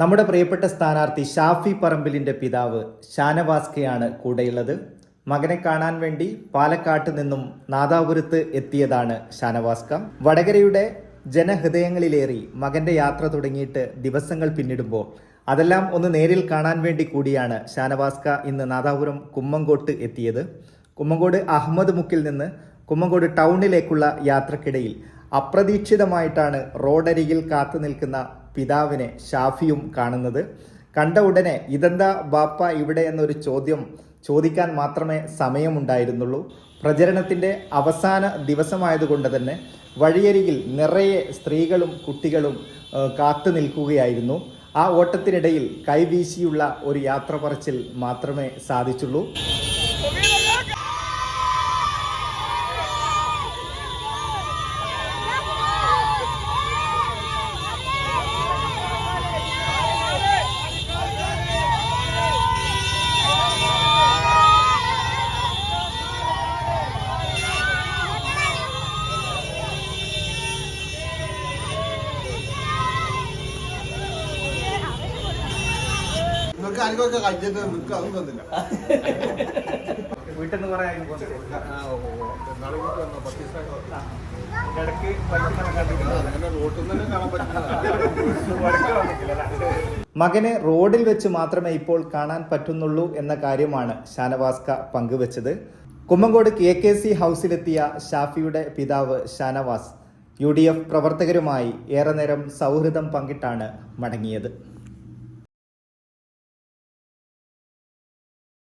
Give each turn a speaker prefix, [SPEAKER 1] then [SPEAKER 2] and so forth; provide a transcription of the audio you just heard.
[SPEAKER 1] നമ്മുടെ പ്രിയപ്പെട്ട സ്ഥാനാർത്ഥി ഷാഫി പറമ്പിലിന്റെ പിതാവ് ഷാനവാസ്കയാണ് കൂടെയുള്ളത്. മകനെ കാണാൻ വേണ്ടി പാലക്കാട്ട് നിന്നും നാദാപുരത്ത് എത്തിയതാണ് ഷാനവാസ്ക. വടകരയുടെ ജനഹൃദയങ്ങളിലേറി മകന്റെ യാത്ര തുടങ്ങിയിട്ട് ദിവസങ്ങൾ പിന്നിടുമ്പോൾ അതെല്ലാം ഒന്ന് നേരിൽ കാണാൻ വേണ്ടി കൂടിയാണ് ഷാനവാസ്ക ഇന്ന് നാദാപുരം കുമ്മങ്കോട്ട് എത്തിയത്. കുമ്മങ്കോട് അഹമ്മദ് മുക്കിൽ നിന്ന് കുമ്മങ്കോട് ടൗണിലേക്കുള്ള യാത്രക്കിടയിൽ അപ്രതീക്ഷിതമായിട്ടാണ് റോഡരികിൽ കാത്തു നിൽക്കുന്ന പിതാവിനെ ഷാഫിയും കാണുന്നത്. കണ്ട ഉടനെ ഇതെന്താ ബാപ്പ ഇവിടെ എന്നൊരു ചോദ്യം ചോദിക്കാൻ മാത്രമേ സമയമുണ്ടായിരുന്നുള്ളൂ. പ്രചരണത്തിന്റെ അവസാന ദിവസമായതുകൊണ്ട് തന്നെ വഴിയരികിൽ നിറയെ സ്ത്രീകളും കുട്ടികളും കാത്തു നിൽക്കുകയായിരുന്നു. ആ ഓട്ടത്തിനിടയിൽ കൈവീശിയുള്ള ഒരു യാത്ര പറച്ചിൽ മാത്രമേ സാധിച്ചുള്ളൂ.
[SPEAKER 2] നിങ്ങൾക്ക് ആർക്കൊക്കെ കഴിഞ്ഞിട്ട് നിങ്ങൾക്ക് അതും തന്നില്ല.
[SPEAKER 1] വീട്ടിൽ നിന്ന് പറയാൻ മകനെ റോഡിൽ വെച്ച് മാത്രമേ ഇപ്പോൾ കാണാൻ പറ്റുന്നുള്ളൂ എന്ന കാര്യമാണ് ഷാനവാസ്ക പങ്കുവച്ചത്. കുമ്മങ്കോട് കെ കെ സി ഹൗസിലെത്തിയ ഷാഫിയുടെ പിതാവ് ഷാനവാസ് യു ഡി എഫ് പ്രവർത്തകരുമായി ഏറെ നേരം സൗഹൃദം പങ്കിട്ടാണ് മടങ്ങിയത്.